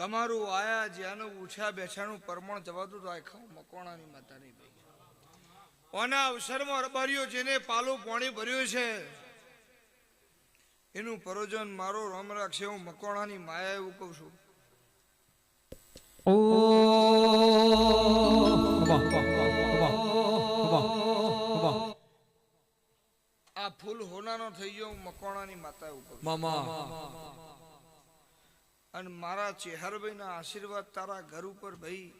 તમારું આયા જ્યાંનું ઉઠ્યા બેઠાનું પરમણ જવાતું આખા મકોણાની માતાની ભાઈ. ઓના અવસરમાં રબારીઓ જેને પાલું પાણી ભર્યું છે, એનું પરોજન મારો રામ રાખશે, હું મકોણાની માયા એવું કહું છું. આ ફૂલ હોનાનો થઈ ગયો, હું મકોણાની માતા એવું કહું મામા. અને મારા ચેહરભાઈના આશીર્વાદ તારા ઘર ઉપર ભાઈ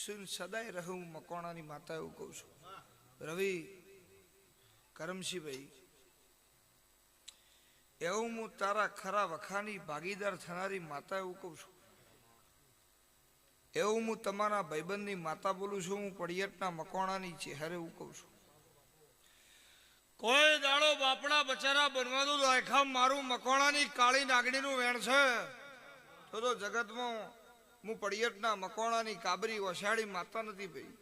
સુન સદાય રહે, હું મકોણાની માતા એવું કહું છું. રવિ કરમસિંહભાઈ એવું હું તારા ખરા વખાની ભાગીદાર થનારી માતા એવું કહું છું. એવું હું તમારા ભાઈબંધની માતા બોલું છું, હું પડિયટના મકોણાની ચેહરે એવું કહું છું. કોઈ દાડો બાપડા બચારા બનવાનું આખા મારું મકોણાની કાળી નાગણીનું વેણ છે. તો તો જગતમાં હું પડિયટના મકોણાની કાબરી વસાડી માતા નથી ભાઈ.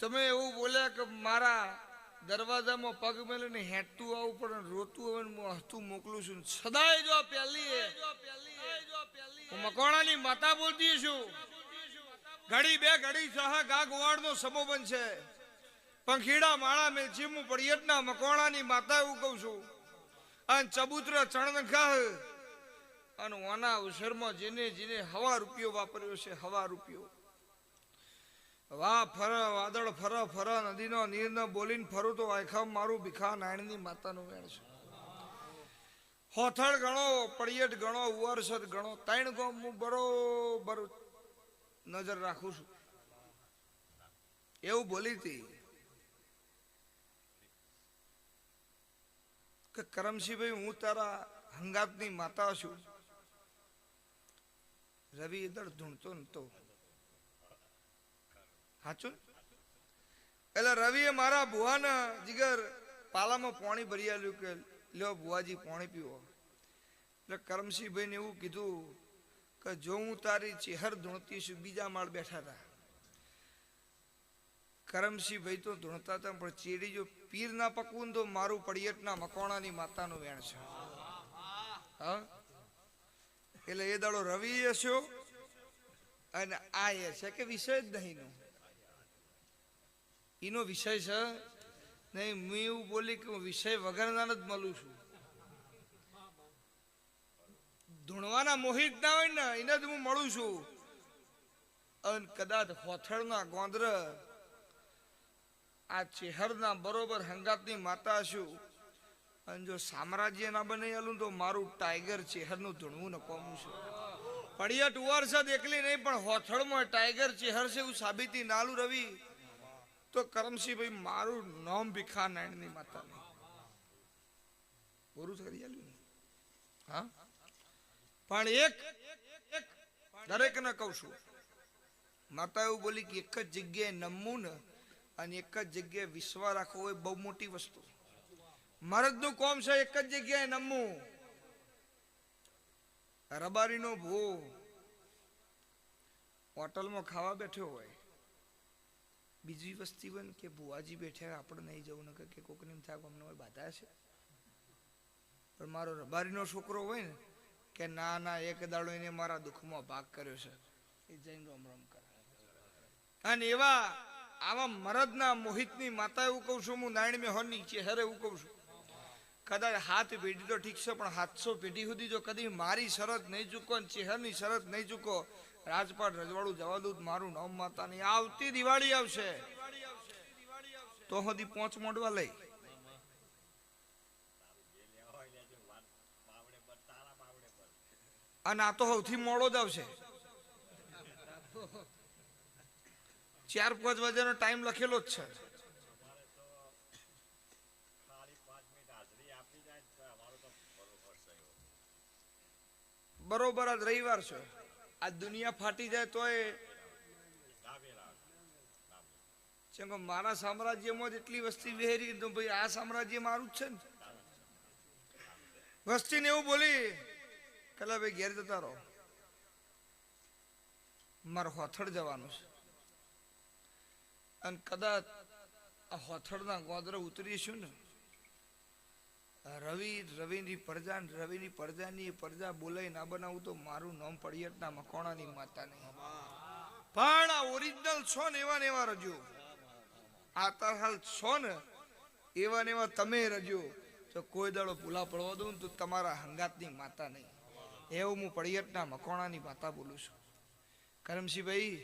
તમે એવું બોલ્યા કે મારા દરવાજામાં પગ મેલીને હેંટતું આવું પણ રોતું આવે હું હસતું મોકલું છું સદાય જો પહેલી હું મકોણાની માતા બોલતી છું. ઘડી બે ઘડી સહ ગા ગોવાળનો સમો બનશે પંખીડા માળા મેં હું પડિયટના મકોણાની માતા એવું કહું છું. અને ચબૂત્ર ચણનખાહ અને ઓના અવસરમાં જેને જેને હવા રૂપિયો વાપર્યો છે, હવા રૂપિયો. વાહ, ફર, વાદળ, ફર ફર, નદીનો નીર ન બોલીને ફરું તો વાયખા મારું ભીખા નાયણની માતાનું વેણ છે. હોથળ ગણો, પડિયટ ગણો, ઉવરસદ ગણો, ત્રણ ગોમ હું બરોબર નજર રાખું છું. એવું બોલી હતી કે કરમસિંહભાઈ હું તારા હંગાતની માતા છું. રવિ ઇદળ ધૂણતો નતો. હાચું એટલે રવિએ મારા બુવાના જીગર પાલામાં પાણી ભરી આલ્યું કે, લ્યો ભુવાજી, પાણી પીવો. એટલે કરમસિંહભાઈને એવું કીધું કે, જો હું તારી ચેહર ધૂણતી છું, બીજા માળ બેઠા હતા કરમસિંહભાઈ તો ધૂણતા હતા, પણ ચેડી જો પીર ના પકવું તો મારું પડિયટના મકોણાની માતાનું વેણ છે. હા? એટલે એ દાડો રવિ હસ્યો અને આ એ છે કે વિષય જ નહીં નો એનો વિષય છે? નહીં મેં એવું બોલી કે હું વિષય વગરના જ મળું છું. ધૂણવાના મોહિત ના હોય ને, એને જ હું મળું છું. અને કદાચ હોથળના ગોંદર આ ચેહરના બરોબર હંગાતની માતા છું અને જો સામ્રાજ્ય ના બની આલું તો મારું ટાઈગર ચેહરનું ધૂણવું ને છે. છું પડિયટ વર્ષદ એકલી નહીં, પણ હોથળમાં ટાઈગર ચેહર છે એવું સાબિતી નાલું રવિ. તો કરમસિંહભાઈ મારું નામ ભીખા નાયણની માતા નહીં. પૂરું કરી આલ્યું હા? પણ એક દરેકને કહું છું. માતા એવું બોલી કે એક જ જગ્યાએ નમવું ને અને એક જ જગ્યાએ વિશ્વાસ રાખવો એ બહુ મોટી વસ્તુ મરદનું કોમ છે, એક જ જગ્યાએ નમવું. રબારીનો ભો. હોટલમાં ખાવા બેઠો હોય. બીજી વસ્તી બન કે ભુવાજી બેઠા આપણે નહીં જવું, નકર કે કોકને એમ થાય અમને હોય બાધા છે. પણ મારો રબારીનો છોકરો હોય ને, કે ના ના, એક દાડો એને મારા દુઃખમાં ભાગ કર્યો છે. એ જઈને રમ રમ કરે. અને એવા આવા મરદના મોહિતની માતા, એવું કહું છું, હું નારાયણ મેહોરની ચહેરે એવું કહું છું. કદાચ હાથ પેઢી તો ઠીક છે, પણ હાથસો પેઢી સુધી જો કદી મારી શરત નહીં ચૂકો ને ચહેરની શરત નહીં ચૂકો, રાજપાટ રજવાડું જવા દઉં મારું નામ માતા નહીં આવતી દિવાળી આવશે. તો સુધી પોંચ મોડવા લઈ. અને આ તો સૌથી મોડો જ આવશે. ચાર પાંચ વાગ્યાનો ટાઈમ લખેલો જ છે. બરોબર આજ રવિવાર છે. આ દુનિયા ફાટી જાય તોય કેમ કે મારા સામ્રાજ્યમાં જ એટલી વસ્તી વહેરી તો ભાઈ આ સામ્રાજ્ય મારું જ છે ને. વસ્તીને એવું બોલી કલા ભાઈ ઘેર જતા રહો. મારે હોથડ જવાનું છે. અને કદાચ આ હોથડના ગોદરા ઉતરીશું ને રવિ, રવિની પ્રજા રવિની પ્રજાની પ્રજા બોલાય ના બનાવું તો મારું નામ પડિયટના મકોણાની માતા નહીં. પણ આ ઓરિજિનલ છો ને એવા ને એવા રજો. આ તાર હાલ છો ને એવા ને એવા તમે રજો. તો કોઈ દાડો ભૂલા પડવા દઉં તો તમારા હંગાતની માતા નહીં. એવું હું પડિયટના મકોણાની માતા બોલું છું. કરમસિંહભાઈ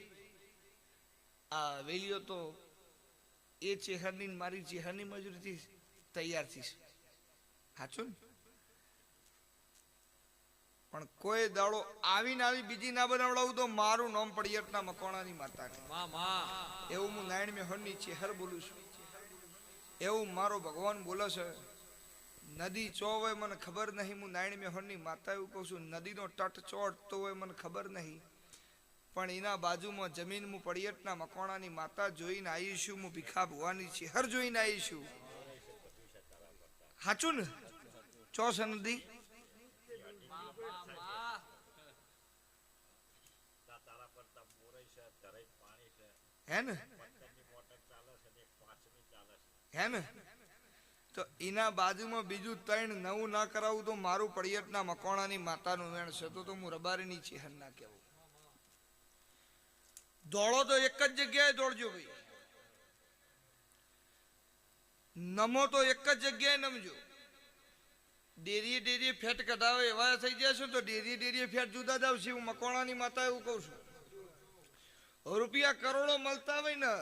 આ વેલીઓ તો એ ચેહરની મારી ચેહરની મજૂરીથી તૈયાર થઈશ. સાચું ને? પણ કોઈ દાડો આવીને આવી બીજી ના બનાવડાવું તો મારું નામ પડિયટના મકોણાની માતા એવું હું નારાયણ મેહરની ચેહર બોલું છું. એવું મારો ભગવાન બોલે છે નદી ચો હોય મને ખબર નહીં હું નારાયણ મેહરની માતા એવું કહું છું. નદીનો તટ ચોટતો હોય મને ખબર નહીં. પણ એના બાજુમાં જમીન હું પડિયટના મકોણાની માતા જોઈને આવીશું હું ભીખા ભુવાની ચેહર જોઈને આવીશું સાચું ને? ચો છે હે ને? હે ને? તો એના બાજુમાં બીજું ત્રણ નવું ના કરાવું તો મારું પડિયટના મકોણાની માતાનું વેણ છે. તો હું રબારીની ચેહર ના કહેવું. દોડો તો એક જ જગ્યાએ દોડજો ભાઈ. નમો તો એક જ જગ્યાએ નમજો. ડેરીએ ડેરીએ ફેટ કઢાવે, એવા થઈ જશે તો ડેરીએ ડેરીએ ફેટ જુદા જ આવશે, હું મકવાણાની માતા એવું કહું છું. રૂપિયા કરોડો મળતા હોય ને,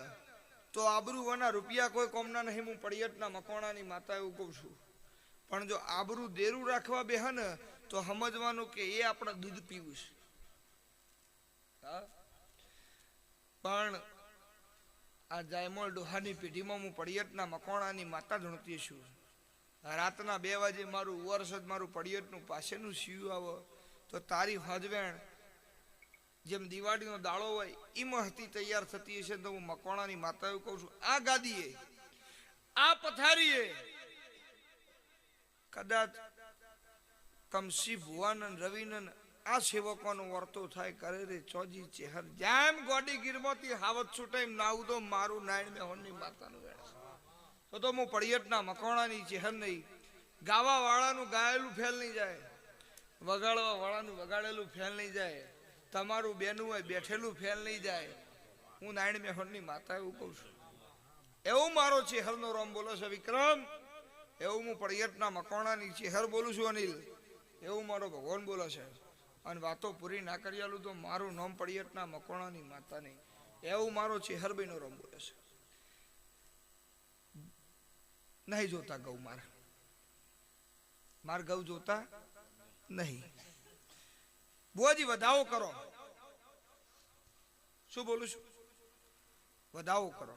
તો આબરૂ વના, રૂપિયા કોઈ કોમના નહીં, હું પડિયટના મકવાણાની માતા એવું કહું છું. પણ જો આબરૂ દેરું રાખવા બેહ ને, તો સમજવાનું કે એ આપણે દૂધ પીવું છે? પણ આ જાયમોલ ડોહાની પેઢીમાં હું પડિયટના મકોણાની માતા જણતી છું. રાતના બે વાગે મારું વર્ષ મારું પડિયટનું પાસેનું શિવ આવો. તો તારી હજવેણ જેમ દિવાળીનો દાળો હોય એ હતી તૈયાર થતી હશે તો હું મકવાણાની માતા એવું કહું છું, આ ગાદીએ, આ પથારીએ. કદાચ કમસી ભુવાનંદ, રવિનંદ આ સેવકોનો વર્તો થાય, કરે રે ચોજી ચેહર. જેમ ગોડી ગીરમાંથી હાવત છૂટે એમ નાવું તો મારું નાયણ મેહોનની માતાનું વેણ. છે. તો તો હું પડિયટના મકોણાની ચહેર નહીં. ગાવા વાળાનું ગાયેલું ફેલ નહીં જાય. વગાડવા વાળાનું વગાડેલું ફેલ નહીં જાય. તમારું બેનું હોય બેઠેલું ફેલ નહીં જાય. હું નાયણ મેહોરની માતા એવું કહું છું. એવું મારો ચેહરનો રોમ બોલો છે, વિક્રમ. એવું હું પડિયટના મકોણાની ચેહર બોલું છું, અનિલ. એવું મારો ભગવાન બોલે છે. અને વાતો પૂરી ના કરી તો મારું નામ પડિયટના મકોણાની માતા નહીં. એવું મારો ચેહરભાઈનો રોમ બોલે છે. નહીં જોતા ગૌ માર. માર ગૌ જોતા નહીં. બોજી, વધાવો કરો. શું બોલું છું? વધાવો કરો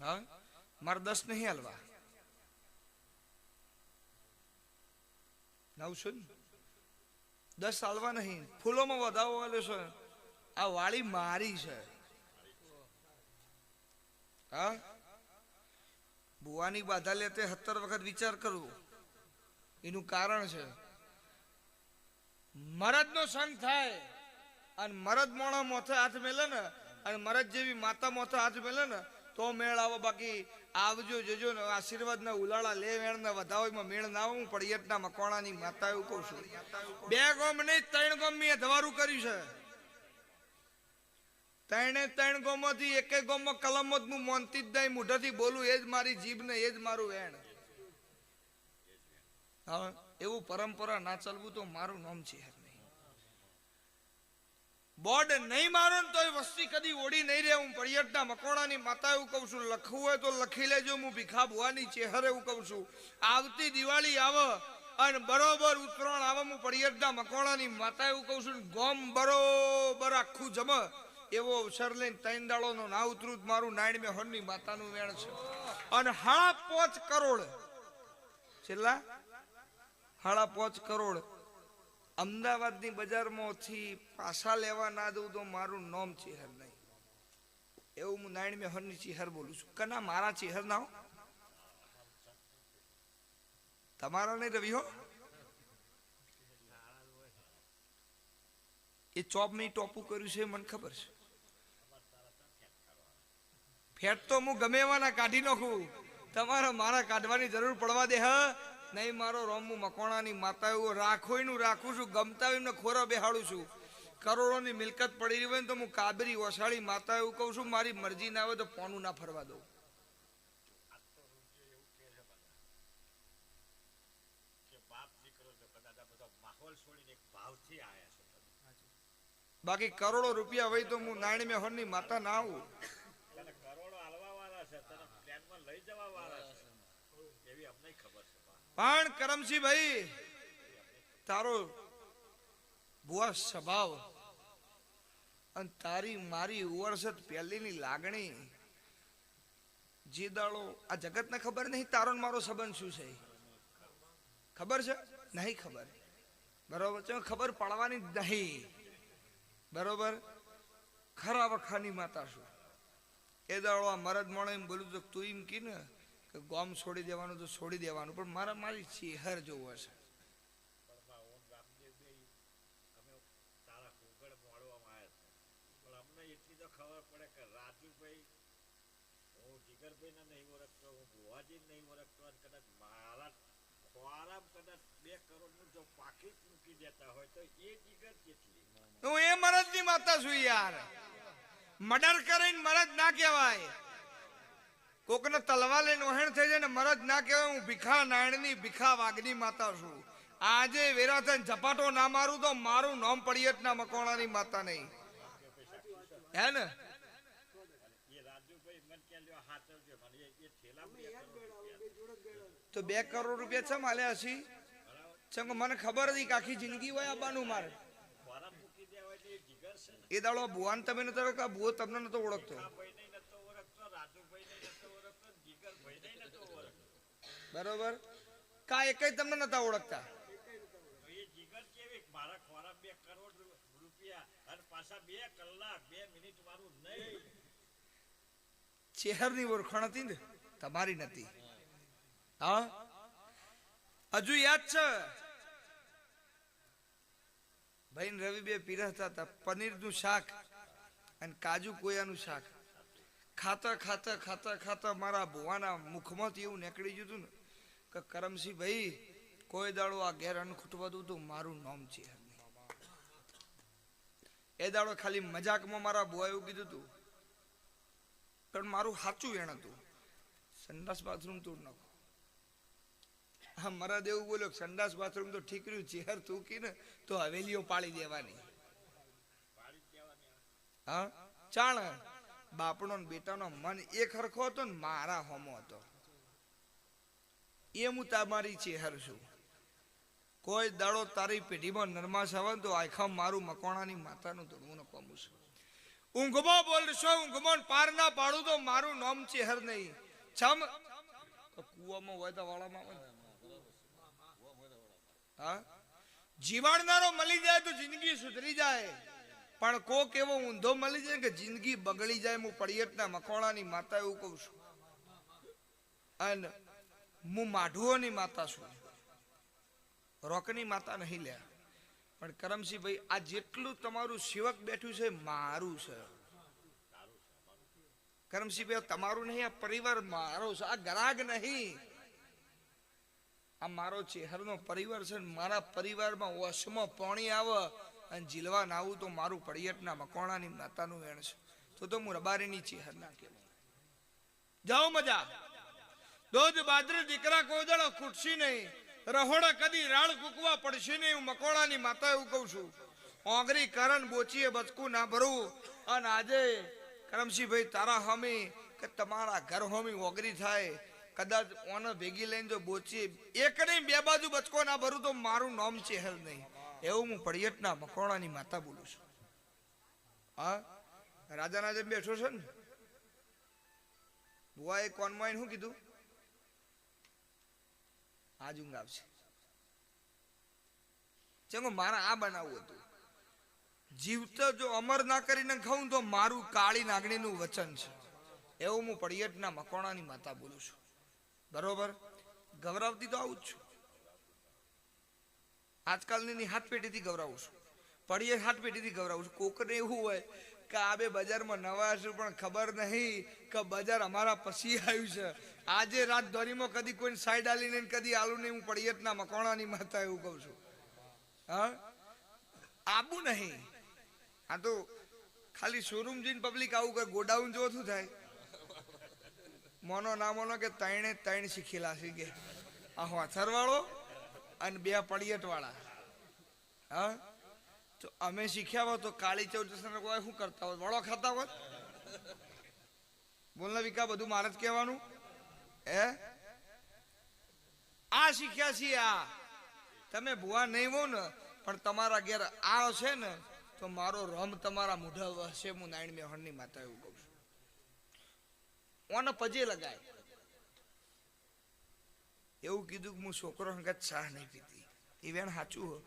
હા મારે દસ નહીં હાલવા. નવસો દસ હાલવા નહીં. ફૂલોમાં વધાવો વાળો છે. આ વાળી મારી છે. હા? બુવાની બાધા લેતે સત્તર વખત વિચાર કરવો એનું કારણ છે. મરદનો સંગ થાય અને મરદ મોણા મોથે હાથ મેલે ને અને મરદ જેવી માતા મોથે હાથ મેલે ને તો મેળ આવો બાકી આવજો, જજો ને આશીર્વાદ ના ઉલાળા લે વેણ ને વધાવોમાં મેળ ના આવે ના મકવાણા ની માતા એવું કહું છું. બે ગોમ નહીં, ત્રણ ગોમ મેં ધવારું કર્યું છે. ત્રણે ત્રણ ગોમોથી એકે ગોમમાં કલમો જ હું મોનતી જ નહીં, મોઢાથી બોલું, એ જ મારી જીભ ને એ જ મારું વેણ. હા, એવું પરંપરા ના ચાલવું તો મારું નામ છે. બોર્ડ નહીં મારો ને તોય વસ્તી કદી ઓડી નહીં રહે. હું પડિયટના મકોણાની માતા એવું કહું છું, લખવું હોય તો લખી લેજો, હું ભીખા ભુવાની ચેહરે એવું કહું છું. આવતી દિવાળી આવે અને બરોબર ઉત્તરાયણ આવે, હું પડિયટના મકોણાની માતા એવું કહું છું, ગોમ બરોબર આખું જમ. એવો અવસર લઈને ત્રણ દાડોનો ના ઉતરું મારું નાયણ મેં હોરની માતાનું વેણ છે. અને હાળા પોચ કરોડ. છેલ્લા? હાળા પોચ કરોડ. અમદાવાદની બજારમાંથી પાછા લેવા ના દઉં તો મારું નામ ચિહર નહીં. એવું હું નાયણ મેહરની ચિહર બોલું છું. કના મારા ચિહર ના તમારા નહીં રવિ હો. એ ચોપ મેં ટોપું કર્યું છે મને ખબર છે. ફેટ તો હું ગમે એવાના કાઢી નાખું. તમારે, મારા કાઢવાની જરૂર પડવા દે, હ. નહીં, મારો રોમું મકોણાની માતા એવું રાખો એનું રાખું છું, ગમતા એમને ખોરા બેહાડું છું. કરોડોની મિલકત પડી રહી હોય ને તો હું કાબરી ઓસાળી માતા એવું કહું છું, મારી મરજી ના આવે તો પોનું ના ફરવા દઉં. બાકી કરોડો રૂપિયા હોય તો હું નાણી મેહોરની માતા ના આવું. કરોડો હાલવા વાળા છે. એવી અમને ખબર છે. પણ કરમસિંહ ભાઈ તારો બુઆ સ્વભાવ અને તારી મારી ઉવરસત પહેલીની લાગણી, જે દાડો આ જગતને ખબર નહીં તારો મારો સંબંધ શું છે? ખબર છે? નહીં ખબર. બરોબર? છે ખબર પડવાની નહીં. બરોબર? ખરા વખાની માતા શું? એ દાડો આ મરદ મળે એમ બોલું તો તું એમ કી ને કે ગોમ છોડી દેવાનું તો છોડી દેવાનું, પણ મારા મારી ચેહર જોવો છે. હું જીગરભાઈને નહીં ઓળખતો કદાચ મારા ખોરામ કદાચ બે કરોડનું જો પાકીટ મૂકી દેતા હોય તો એ જીગર કેટલી હું એ મરદની માતા છું યાર. મર્ડર કરીને મરદ ના કહેવાય. કોકને તલવા લઈને વહેણ થઈ જાય ને મરજ ના કહેવાય, હું ભીખા નાયણની, ભીખા વાઘની માતા છું. આજે વેરા થઈને ઝપાટો ના મારું તો મારું નામ પડિયત ના મકોણાની માતા નહીં. હે ને? તો બે કરોડ રૂપિયા છે માલ્યા હશી ચમ મને ખબર હતી કે આખી જિંદગી હોય આવવાનું મારે? એ છે દાડો ભુવાન તમે નતો ભુવો તમને નતો ઓળખતો રાજુભાઈને નતો ઓળખતો જીગરભાઈને નતો ઓળખતો બરોબર? કા એકય તમને નતા ઓળખતા? ચહેરની ઓળખણ હતી ને? તમારી નથી. હા? હજુ યાદ છે? ભાઈ ને રવિ બે પીરસતા હતા. પનીરનું શાક અને કાજુ કોયાનું શાક. ખાતા ખાતા ખાતા ખાતા મારા ભુવાના મુખમાંથી એવું નીકળી ગયું હતું ને કે કરમસિંહ ભાઈ, કોઈ દાડો આ ઘેર અન્ન ખૂટવા દઉં તો મારું નામ છે. એ દાડો ખાલી મજાકમાં મારા બુઆ એવું કીધું હતું પણ મારું સાચું વેણ હતું. સંડાસ બાથરૂમ તોડ નાખો હા, મારા દેવું બોલ્યો, સંડાસ બાથરૂમ તો ઠીક રહ્યું ચેહર થૂકી ને, તો હવેલીઓ પાડી દેવાની. હા, ચાણ. બાપનો ને બેટાનો મન એક હરખો હતો ને મારા હોમો હતો. એ હું તમારી ચેહર છું કોઈ દાડો તારી પેઢીમાં નરમાશ આવે તો આખા મારું મકોણાની માતાનું ધણવું ન પામું છું ઊંઘમાં બોલશો ઊંઘમાં પાર ના પાડું તો મારું નામ ચેહર નહીં. છમ? કુવામાં હોય તો વાળામાં હા? જીવાડનારો મળી જાય તો જિંદગી સુધરી જાય. પણ કોક એવો ઊંધો મળી જાય કે જિંદગી બગડી જાય, હું પડિયતના મકોણાની માતા એવું કહું છું. અને હું માઢુઓની માતા છું. રોકની માતા નહીં લે પણ કરમસિંહ ભાઈ આ જેટલું તમારું સેવક બેઠું છે, મારું છે. કરમસિંહ ભાઈ તમારું નહીં, આ પરિવાર મારો છે. આ ગરાગ નહીં. આ મારો ચહેરનો પરિવાર છે મારા પરિવારમાં વશમાં પાણી આવે અને જીલવા ના આવું તો મારું પડિયટના મકોણાની માતાનું વેણ છે. તો તો હું રબારીની ચહેર ના કહેવાય જાઓ મજા. દોધ બાદરે દીકરા કોદળો ખૂટશી નહીં. રહોડા કદી રાળ કૂકવા પડશે નહીં હું મકોડાની માતા એવું કહું છું. ઓગરી કરણ બોચીએ બચકું ના ભરવું. અને આજે કરમસિંહભાઈ તારા હમી કે તમારા ઘર હોમી ઓગરી થાય. કદાચ ઓને ભેગી લઈને જો બોચીએ એક નહીં બે બાજુ બચકો ના ભરું તો મારું નામ ચહેલ નહીં. એવું હું પડિયટના મકોડાની માતા બોલું છું. હા? રાજાના જેમ બેઠો છે ને? બુઆએ કોનમાં શું કીધું? આજ ઊંઘ આવશે. ચંગો, મારા આ બનાવવું હતું. જીવતો જો અમર ના કરીને ખાઉં તો મારું કાળી નાગણીનું વચન છે. એવું હું પડિયટના મકોણાની માતા બોલું છું. બરોબર? ગૌરવતી તો આવું જ છું. આજકાલની હાથપેટીથી હાથ પેટીથી ગવરાવું છું. પડીએ હાથ પેટીથી ગવરાવું છું. કોકને એવું હોય કે આ બે બજારમાં નવા છું, પણ ખબર નહીં કે બજાર અમારા પછી આવ્યું છે. આજે રાત દોરીમાં કદી કોઈ સાઈડ આલી નહીં કદી આલુ નહીં, હું પડિયતના મકોણાની માતા એવું કહું છું. હા? આબુ નહીં. આ તો ખાલી શોરૂમ જઈને પબ્લિક આવું કરે ગોડાઉન જો શું થાય? મોનો ના મોનો કે ત્રણે ત્રણ શીખેલા છે કે આ હોથર વાળો અને બે પડિયટ વાળા હા? તો અમે શીખ્યા હોત તો કાળી ચૌદસ કોઈ શું કરતા હોત? વડો ખાતા હોત? બોલના વિકા, બધું મારે જ કહેવાનું. હે? આ શીખ્યા છીએ આ. તમે ભૂવા નહીં હો ને, પણ તમારા ઘેર આ હશે ને, તો મારો રમ તમારા મોઢા હશે, હું નારાયણ મેહણની માતા એવું કહું છું. ઓને પજે લગાય. એવું કીધું કે હું છોકરો હંગત ચા નહીં પીતી. એ વેણ સાચું હો.